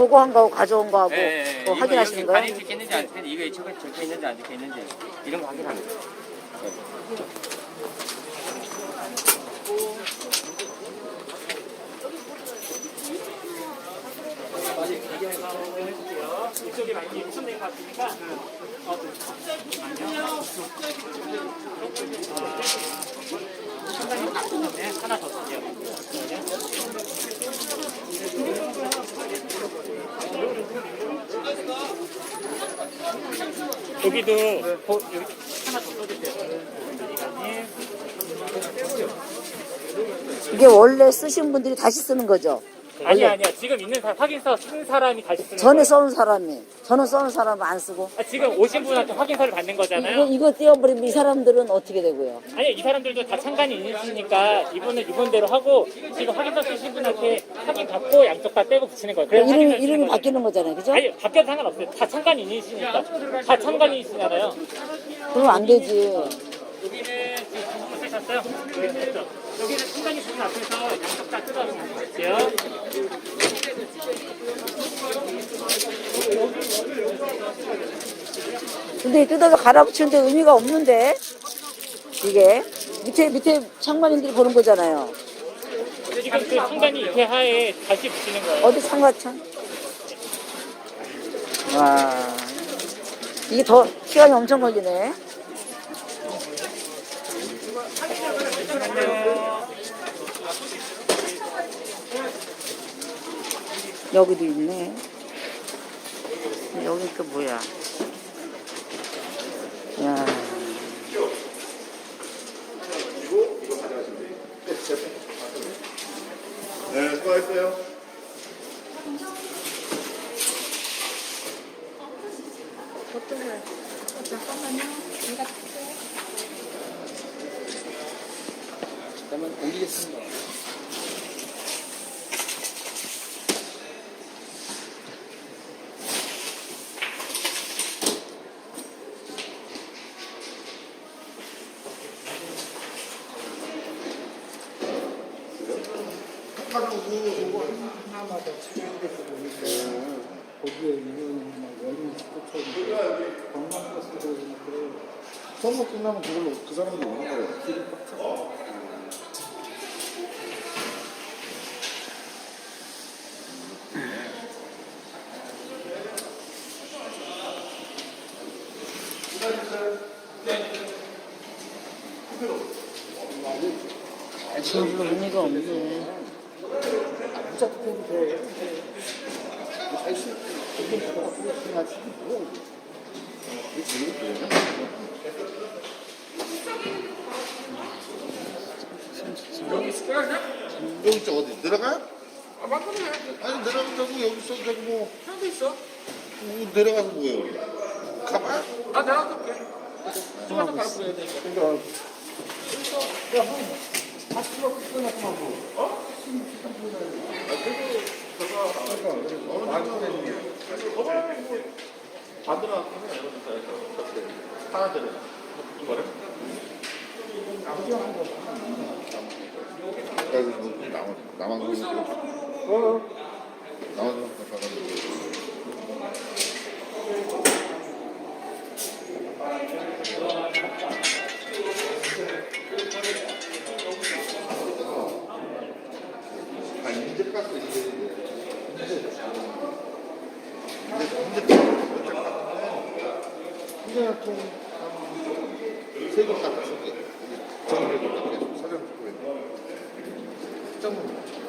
보고한 거하고 가져온 거하고 예, 예, 예. 뭐 이거 확인하시는 거예요? 적혀 있는지 안 적혀 있는지 이거에 적혀, 적혀 있는지 안 적혀 있는지 이런 거 확인하는 거예요. 이쪽에 많이 유천된 것 같으니까 어, 상당히 나쁘는데 하나 더 쓸게요. 여기도 보- 여기 하나 더 써주세요. 이게 원래 쓰신 분들이 다시 쓰는 거죠? 아니야 아니야 지금 있는 사, 확인서 쓴 사람이 다시 쓰는 전에 거예요. 써온 사람이 저는 써온 사람은 안 쓰고 아, 지금 오신 분한테 확인서를 받는 이거, 거잖아요. 이거 띄워버리면 이 사람들은 어떻게 되고요? 아니 이 사람들도 다 참관이 있으니까 이분은 이분대로 하고 지금 확인서 쓰신 분한테 확인 받고 양쪽 다 떼고 붙이는 거예요. 그래야 이름이, 이름이. 바뀌는 거잖아요 그죠? 아니 바뀌어도 상관없어요. 다 참관이 있으시니까 다 참관이 있으잖아요. 그럼 안 되지 여기는 지금 주문을 쓰셨어요? 됐죠? 여기는 참관이 주문 앞에서 양쪽 다 뜯어서 붙일게요. 근데 뜯어서 갈아붙이는데 의미가 없는데 이게 밑에 밑에 창관인들이 보는 거잖아요 지금 그 참관이 이렇게 하에 다시 붙이는 거예요. 어디 창관창? 와 이게 더 시간이 엄청 걸리네 여기도 있네. 여기 또 뭐야? 야. 네, 수고하셨어요. 그 러면 옮기겠습니다. 거기에 막 식구처럼 선거 끝나면 그걸로 그 사람들이 오는 거예요. 지금 의미가 없네 돼. 이게. 이게 재밌게 여기 어디? 내려가요? 아, 맞네. 아니, 내려간다고 여기 있어. 뭐. 있어. 뭐, 내려가서 뭐예요? 가봐요? 아, 내려갈게. 좀만 가서 보여야 되니까. 그래서 뭐, 나만, 나만 그러고. 어? 나만 그러고. 아, 이제 깎고 이제. 이제, 이제, 그냥 좀 세개 깎았어. 정리를 깎았어. 사전. 점